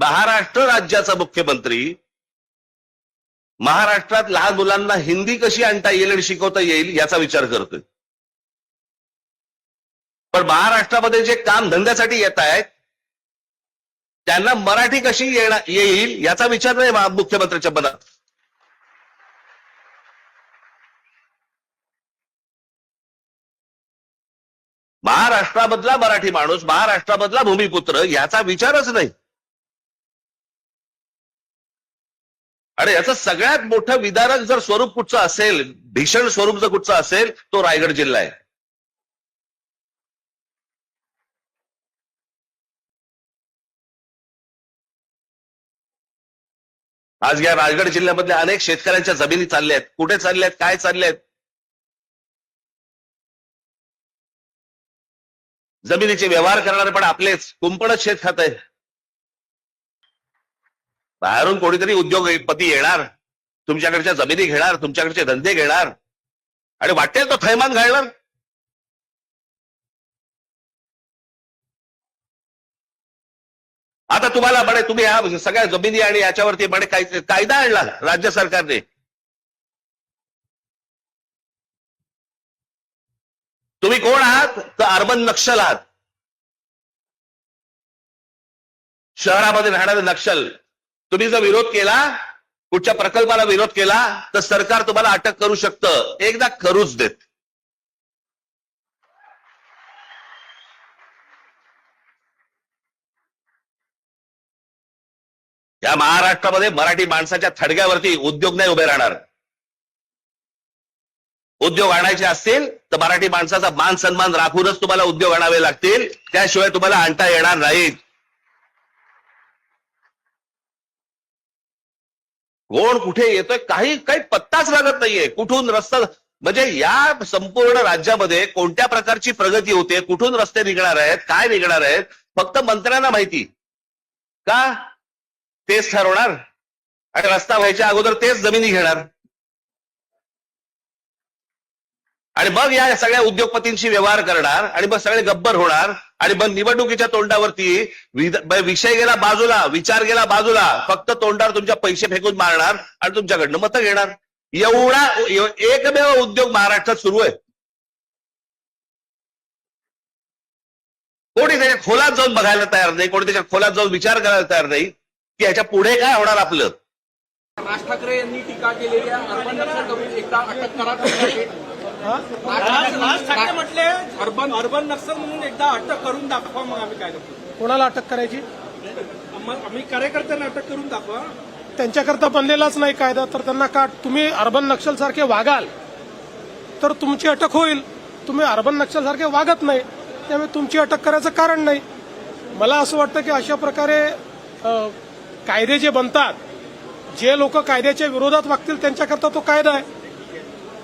महाराष्ट्र राज्याचा मुख्यमंत्री. महाराष्ट्रात लहान मुलांना हिंदी कशी आणता येईल आणि शिकवता येईल याचा विचार करतोय. पण महाराष्ट्रामध्ये जे काम धंद्यासाठी येत आहेत त्यांना मराठी कशी येणार येईल याचा विचार नाही मुख्यमंत्र्यांच्या मुख्यमंत्र्याच्या मनात. महाराष्ट्रामधला मराठी माणूस महाराष्ट्रामधला भूमिपुत्र याचा विचारच नाही. आणि याचं सगळ्यात मोठं विदारक जर स्वरूप कुठचं असेल भीषण स्वरूप जर कुठचं असेल तो रायगड जिल्हा आहे. आज या रायगड जिल्ह्यामधल्या अनेक शेतकऱ्यांच्या जमिनी चालल्या आहेत कुठे चालल्या आहेत काय चालल्या आहेत जमिनीचे व्यवहार करणारे पण आपलेच. कुंपणच शेत खात आहे बाहेरून कोणीतरी उद्योगपती येणार तुमच्याकडच्या जमिनी घेणार तुमच्याकडचे धंदे घेणार आणि वाटेल तो थैमान घालणार. आता तुम्हाला म्हणे तुम्ही ह्या सगळ्या जमिनी आणि याच्यावरती म्हणे कायदा आणला राज्य सरकारने. तुम्ही कोण आहात? तर अर्बन नक्षल आहात. शहरामध्ये राहणारे नक्षल. तुम्ही जर विरोध केला कुठच्या प्रकल्पाला विरोध केला तर सरकार तुम्हाला अटक करू शकतं. एकदा करूच देत. या महाराष्ट्रामध्ये मराठी माणसाच्या थडग्यावरती उद्योग नाही उभे राहणार. उद्योग आणायचे असतील तर मराठी माणसाचा मान सन्मान राखूनच तुम्हाला उद्योग आणावे लागतील. त्याशिवाय तुम्हाला आणता येणार नाहीत. कोण कुठे येतोय काही काही पत्ताच लागत नाहीये. कुठून रस्ता म्हणजे या संपूर्ण राज्यामध्ये कोणत्या प्रकारची प्रगती होते कुठून रस्ते निघणार आहेत काय निघणार आहेत फक्त मंत्र्यांना माहिती. का? तेच ठरवणार. आणि रस्ता व्हायच्या अगोदर तेच जमिनी घेणार. आणि मग या सगळ्या उद्योगपतींशी व्यवहार करणार आणि मग सगळे गब्बर होणार. आणि मग निवडणुकीच्या तोंडावरती म्हणजे विषय गेला बाजूला विचार गेला बाजूला फक्त तोंडावर तुमच्या पैसे फेकून मारणार आणि तुमच्याकडनं मतं घेणार. एवढा एकमेव उद्योग महाराष्ट्रात सुरू आहे. कोणी त्याच्या खोलात जाऊन बघायला तयार नाही कोणी त्याच्या खोलात जाऊन विचार करायला तयार नाही की ह्याच्या पुढे काय होणार आपलं? राज ठाकरे यांनी टीका केलेली आहे. एकदा अटक करा. राज राज ठाकरे म्हटले अर्बन अर्बन नक्सल म्हणून एकदा अटक करून दाखवा मग आम्ही काय दाखवू कोणाला अटक करायची? मग आम्ही कार्यकर्त्यांना अटक करून दाखवा. त्यांच्याकरता बनलेलाच नाही कायदा तर त्यांना का तुम्ही अर्बन नक्षल सारखे वागाल. तर तुमची अटक होईल. तुम्ही अर्बन नक्षल सारखे वागत नाही. त्यामुळे तुमची अटक करायचं कारण नाही. मला असं वाटतं की अशा प्रकारे कायदे जे बनतात जे लोक कायद्याच्या विरोधात वागतील त्यांच्याकरता तो कायदा आहे.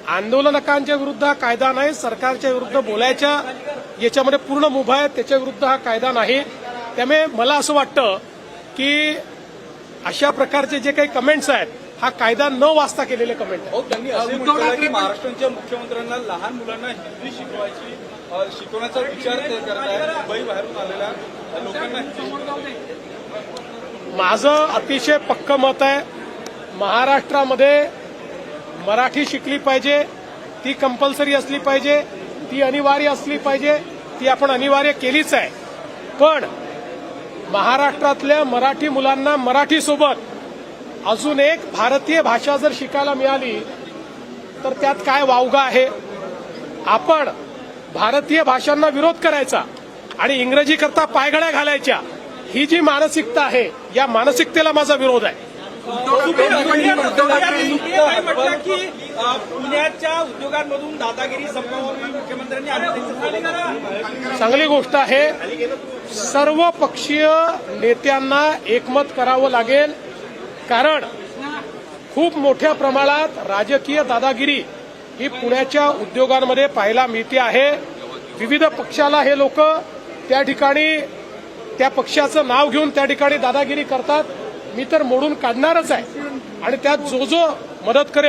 आंदोलनकांच्या विरुद्ध हा कायदा नाही सरकारच्या विरुद्ध बोलायच्या याच्यामध्ये पूर्ण मुभा आहे त्याच्या विरुद्ध हा कायदा नाही. त्यामुळे मला असं वाटतं की अशा प्रकारचे जे काही कमेंट्स आहेत हा कायदा न वाचता केलेले कमेंट आहेत. हो म्हटलं की महाराष्ट्राच्या मुख्यमंत्र्यांना लहान मुलांना हिंदी शिकवायची शिकवण्याचा विचार करत मुंबई बाहेरून आलेल्या लोकांना माझं अतिशय पक्क मत आहे महाराष्ट्रामध्ये मराठी शिकली पाहिजे ती कंपल्सरी असली पाहिजे ती अनिवार्य असली पाहिजे ती आपण अनिवार्य केलीच आहे. पण महाराष्ट्रातल्या मराठी मुलांना मराठीसोबत अजून एक भारतीय भाषा जर शिकायला मिळाली तर त्यात काय वावगा आहे? आपण भारतीय भाषांना विरोध करायचा आणि इंग्रजी करता पायघड्या घालायच्या ही जी मानसिकता आहे या मानसिकतेला माझा विरोध आहे. म्हटलं की पुण्याच्या उद्योगांमधून दादागिरी मुख्यमंत्र्यांनी चांगली गोष्ट आहे. सर्व पक्षीय नेत्यांना एकमत करावं लागेल. कारण खूप मोठ्या प्रमाणात राजकीय दादागिरी ही पुण्याच्या उद्योगांमध्ये पाहायला मिळते आहे. विविध पक्षाला हे लोक त्या ठिकाणी त्या पक्षाचं नाव घेऊन त्या ठिकाणी दादागिरी करतात. मी तर मोडून काढणारच आहे. आणि त्यात जो जो मदत करेल